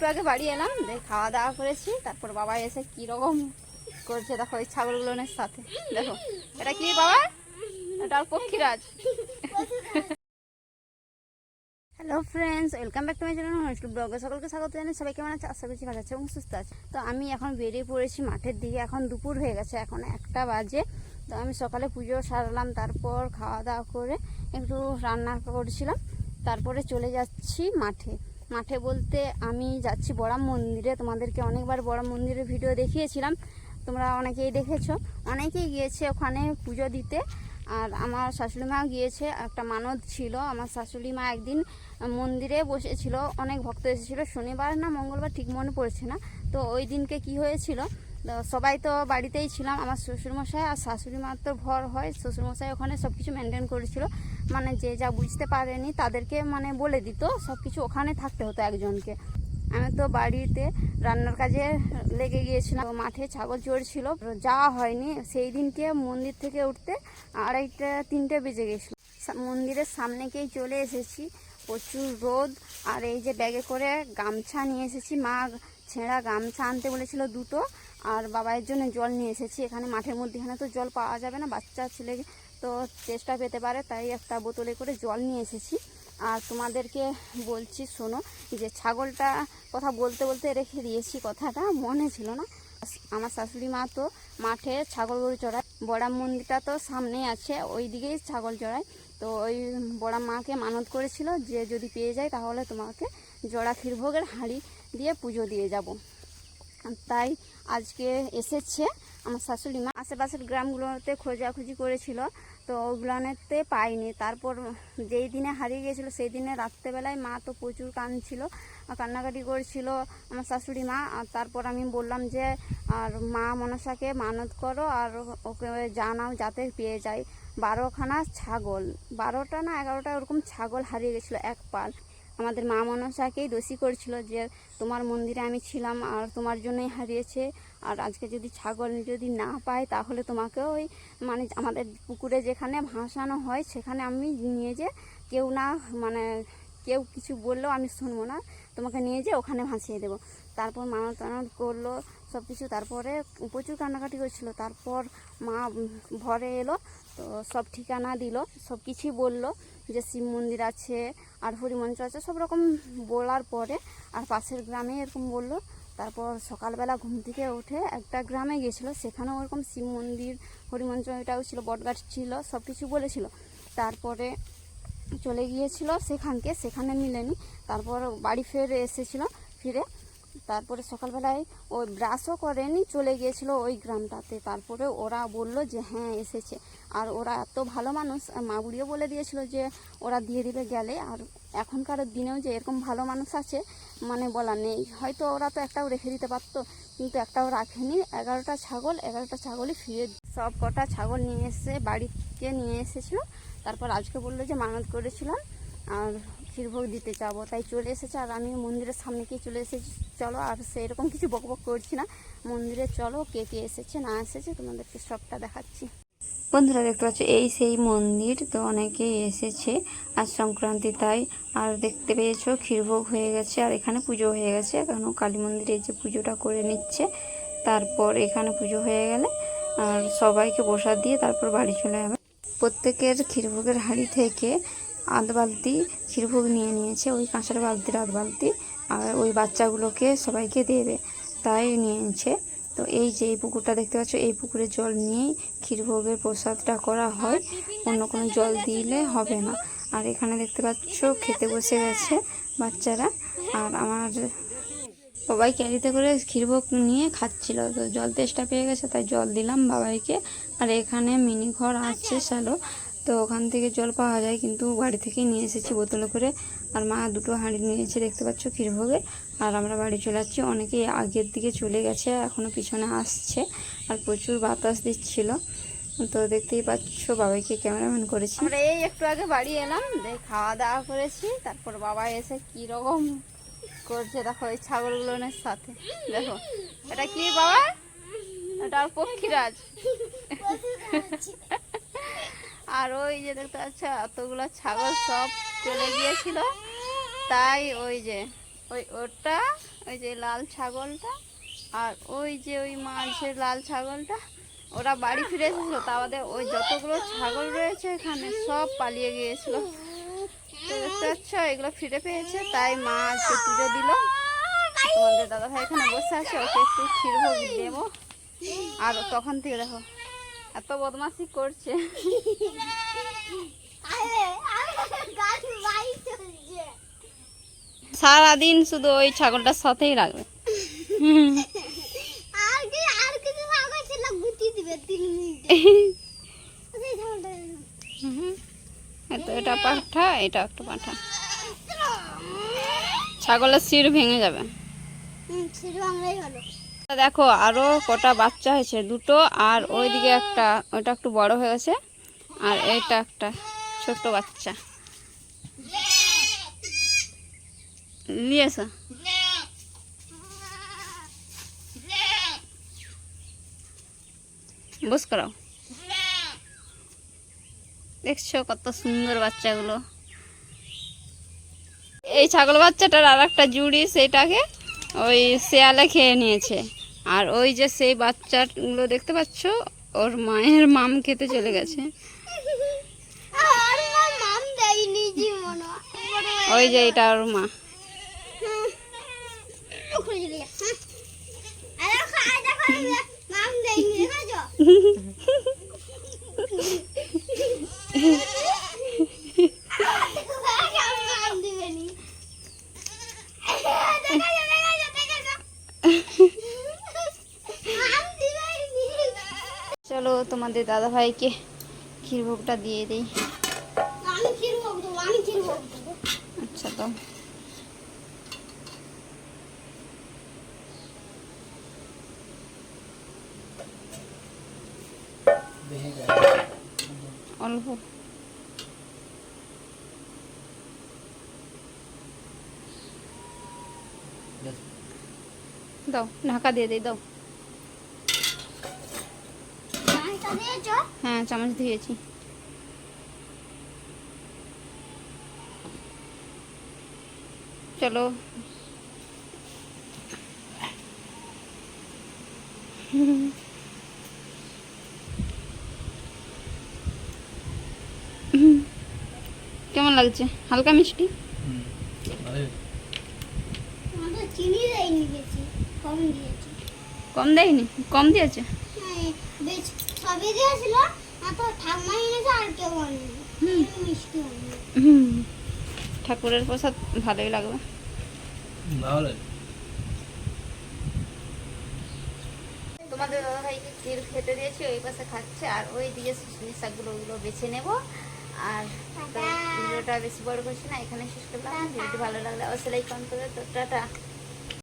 একটু আগে বাড়ি এলাম খাওয়া দাওয়া করেছি। তারপর বাবা এসে কীরকম করছে দেখো ওই ছাগলগুলোনের সাথে। দেখো, এটা কি বাবা? এটা পক্ষীরাজ। Hello friends welcome back to my channel হনুষ্ঠ ব্লগে সকলকে স্বাগত জানাই, সবাই কেমন আছে? আশা করছি ভালো আছে এবং সুস্থ আছে। তো আমি এখন বেরিয়ে পড়েছি মাঠের দিকে, এখন দুপুর হয়ে গেছে, এখন একটা বাজে। তো আমি সকালে পুজো সারলাম, তারপর খাওয়া দাওয়া করে একটু রান্না করছিলাম, তারপরে চলে যাচ্ছি মাঠে। মাঠে বলতে আমি যাচ্ছি বড়াম মন্দিরে। তোমাদেরকে অনেকবার বড়াম মন্দিরের ভিডিও দেখিয়েছিলাম। তোমরা অনেকেই দেখেছ। অনেকেই গিয়েছে ওখানে পুজো দিতে। আর আমার শাশুড়ি মা গিয়েছে। একটা মানত ছিল। আমার শাশুড়ি মা একদিন মন্দিরে বসেছিল। অনেক ভক্ত এসেছিল। শনিবার না মঙ্গলবার ঠিক মনে পড়ছে না। তো ওই দিনকে কি হয়েছিল? সবাই তো বাড়িতেই ছিলাম। আমার শ্বশুরমশাই আর শাশুড়ি মার তো ভর হয়। শ্বশুরমশাই ওখানে সব কিছু মেনটেন করেছিল। মানে যে যা বুঝতে পারেনি তাদেরকে মানে বলে দিত সব কিছু ওখানে থাকতে হতো একজনকে। আমি তো বাড়িতে রান্নার কাজে লেগে গিয়েছিলাম। মাঠে ছাগল চড়ছিল যাওয়া হয়নি। সেই দিনকে মন্দির থেকে উঠতে আড়াইটা, তিনটে বেজে গেছিল। মন্দিরের সামনেকেই চলে এসেছি। প্রচুর রোদ। আর এই যে ব্যাগে করে গামছা নিয়ে এসেছি। মা ছেঁড়া গামছা আনতে বলেছিল দুটো। আর বাবার জন্য জল নিয়ে এসেছি। এখানে মাঠের মধ্যে এখানে তো জল পাওয়া যাবে না। বাচ্চা, ছেলে তো চেষ্টা পেতে পারে, তাই একটা বোতলে করে জল নিয়ে এসেছি। আর তোমাদেরকে বলছি, শোনো, যে ছাগলটা কথা বলতে বলতে রেখে দিয়েছি কথাটা, মনে ছিল না। আমার শাশুড়ি মা তো মাঠে ছাগল গরু চড়ায়, বড়া মন্দিরটা তো সামনেই আছে ওই দিকেই ছাগল চড়ায়। তো ওই বড়া মাকে মানত করেছিল যে যদি পেয়ে যায় তাহলে তোমাকে জড়া ক্ষীরভোগের হাঁড়ি দিয়ে পুজো দিয়ে যাব। তাই আজকে এসেছে আমার শাশুড়ি মা। আশেপাশের গ্রামগুলোতে খোঁজাখুঁজি করেছিল, তো ওগুলানেতে পাইনি। তারপর যেই দিনে হারিয়ে গিয়েছিল সেই দিনে রাত্রেবেলায় মা তো প্রচুর কাঁদছিল, কান্নাকাটি করেছিল আমার শাশুড়ি মা। আর তারপর আমি বললাম যে, আর মা মনসাকে মানত করো, আর ওকে জানাও যাতে পেয়ে যায়। বারোখানা ছাগল, বারোটা না এগারোটা ওরকম ছাগল হারিয়ে গেছিল এক পাল। আমাদের মা মনসাকেই দোষী করছিল যে তোমার মন্দিরে আমি ছিলাম আর তোমার জন্যই হারিয়েছে। আর আজকে যদি ছাগল যদি না পাই তাহলে তোমাকে ওই মানে আমাদের পুকুরে যেখানে ভাসানো হয়, সেখানে আমি নিয়ে যে কেউ না মানে কেউ কিছু বললেও আমি শুনব না। তোমাকে নিয়ে যে ওখানে ভাসিয়ে দেবো। তারপর মানত টানত করল সব কিছু তারপরে প্রচুর কান্নাকাটি করছিল। তারপর মা ঘরে এলো, তো সব ঠিকানা দিল সব কিছুই বলল যে শিব মন্দির আছে, আর হরিমঞ্চ আছে, সব রকম বলার পরে আর পাশের গ্রামে এরকম বলল। তারপর সকালবেলা ঘুম থেকে উঠে একটা গ্রামে গেছিল সেখানেও ওরকম শিব মন্দির হরিমঞ্চ এটাও ছিল, বটগাছ ছিল সব কিছু বলেছিল। তারপরে চলে গিয়েছিল সেখানকে, সেখানে মিলেনি। তারপর বাড়ি ফের এসেছিল, ফিরে তারপরে সকালবেলায় ওই ব্রাশও করেনি, চলে গিয়েছিল ওই গ্রামটাতে। তারপরে ওরা বলল যে হ্যাঁ এসেছে। আর ওরা এত ভালো মানুষ আর মা বুড়িও বলে দিয়েছিল যে, ওরা দিয়ে দিবে গেলে। আর এখনকার দিনেও যে এরকম ভালো মানুষ আছে মানে বলা নেই। হয়তো ওরা তো একটাও রেখে দিতে পারতো, কিন্তু একটাও রাখেনি। এগারোটা ছাগল, এগারোটা ছাগলই ফিরে সব কটা ছাগল নিয়ে এসে, বাড়িতে নিয়ে এসেছিল। তারপর আজকে বলল যে, মানত করেছিলাম। আর ক্ষীরভোগ দিতে যাব। তাই চলে এসেছে আর আমি মন্দিরের সামনে গিয়ে চলে এসেছি। চলো আর সেরকম কিছু বকবক করছি না। মন্দিরে চলো, কে কে এসেছে, না এসেছে, তোমাদেরকে সবটা দেখাচ্ছি। বন্ধুরা, দেখতে পাচ্ছ, এই সেই মন্দির তো অনেকেই এসেছে আজ সংক্রান্তি, তাই আর দেখতে পেয়েছ, ক্ষীরভোগ হয়ে গেছে আর এখানে পুজো হয়ে গেছে। কারণ কালী মন্দিরে যে পুজোটা করে নিচ্ছে, তারপর এখানে পুজো হয়ে গেলে আর সবাইকে প্রসাদ দিয়ে তারপর বাড়ি চলে যাবে। প্রত্যেকের ক্ষীরভোগের হাঁড়ি থেকে আধ বালতি ক্ষীরভোগ নিয়ে নিয়েছে ওই কাঁসার বালতি, রাত বালতি আর ওই বাচ্চাগুলোকে সবাইকে দেবে তাই নিয়েছে তো এই যে এই পুকুরটা দেখতে পাচ্ছ, এই পুকুরে জল নিয়েই ক্ষীরভোগের প্রসাদটা করা হয়। অন্য কোনো জল দিলে হবে না। আর এখানে দেখতে পাচ্ছ, খেতে বসে গেছে বাচ্চারা। আর আমার সবাই ক্যারিতে করে ক্ষীরভোগ নিয়ে খাচ্ছিল। তো জল তেষ্টা পেয়ে গেছে, তাই জল দিলাম বাবাইকে। আর এখানে মিনি ঘর আছে শ্যালো তো ওখান থেকে জল পাওয়া যায় কিন্তু বাড়ি থেকেই নিয়ে এসেছি বোতলে করে। আর মা দুটো হাঁড়ি নিয়েছে দেখতে পাচ্ছ ক্ষীরভোগে। আর আমরা বাড়ি চলে যাচ্ছি অনেকেই আগের দিকে চলে গেছে এখনও পিছনে আসছে। আর প্রচুর বাতাস দিচ্ছিল। তো দেখতেই পাচ্ছ বাবাইকে ক্যামেরাম্যান করেছি। আমরা এই একটু আগে বাড়ি এলাম দিয়ে খাওয়া দাওয়া করেছি। তারপর বাবা এসে কীরকম করছে দেখো ওই ছাগলগুলোনের সাথে। দেখো এটা কি বাবা? এটা আর পক্ষীরাজ। আর ওই যে দেখতে পাচ্ছ, এতগুলো ছাগল সব চলে গিয়েছিল। তাই ওই যে, ওই ওটা ওই যে লাল ছাগলটা, আর ওই যে ওই মাঝের লাল ছাগলটা, ওরা বাড়ি ফিরে এসেছিল। তা ওই যতগুলো ছাগল রয়েছে এখানে, সব পালিয়ে গিয়েছিল। তো দেখতে পাচ্ছ, এগুলো ফিরে পেয়েছে, তাই মা আজকে পুজো দিল। তোমাদের দাদা ভাই এখানে বসে আছে, ওকে একটু ক্ষীরভোগ দেবো। আর তখন থেকে দেখো এত বদমাশি করছে। সারাদিন শুধু ওই ছাগলটার সাথেই রাখবে। এটা পাঠা, এটা একটা পাঠা। ছাগলের শির ভেঙে যাবে। ছিল বাংলাই ভালো। দেখো, আরও কটা বাচ্চা হয়েছে, দুটো আর ওইদিকে একটা, ওটা একটু বড় হয়ে গেছে, আর এটা একটা ছোট্ট বাচ্চা। নিয়েছো বস করাও দেখছ কত সুন্দর বাচ্চাগুলো। এই ছাগল বাচ্চাটার আর একটা জুড়ি, সেটাকে ওই শেয়ালে খেয়ে নিয়েছে। আর ওই যে সেই বাচ্চাগুলো দেখতে পাচ্ছ? ওর মায়ের মাম খেতে চলে গেছে। ওই যে এটা ওর মা। মাম দিবেনি দেখা যা দেখা যা দেখা যা মাম দিবেনি চলো তোমাদের দাদা ভাইকে ক্ষীরভোগটা দিয়ে দিই। আচ্ছা তো অল্প। দাও ঢাকা দিয়ে দিই দাও মাংসটা দিয়েছ হ্যাঁ চামচ দিয়েছি। চলো। কেমন লাগছে? হালকা মিষ্টি? চিনি দেয়নি কম দিয়েছে। কম দেয়নি? কম দিয়েছে? হ্যাঁ, বেশ দিয়েছিল আর তো ঠাম্মা এনেছে আর কেউ মিষ্টি হুম। ঠাকুরের প্রসাদ ভালোই লাগবে। ভালো তোমাদের দাদা ভাইকে ক্ষীর খেতে দিয়েছি ওই পাশে খাচ্ছে আর ওই দিকে শুশনি শাকগুলো ওগুলো বেছে নেব। আর ভিডিওটা বেশি বড় করছি না এখানে শেষ করলাম। ভিডিওটি ভালো লাগলে অবশ্যই লাইক কমেন্ট করবে। তো টাটা।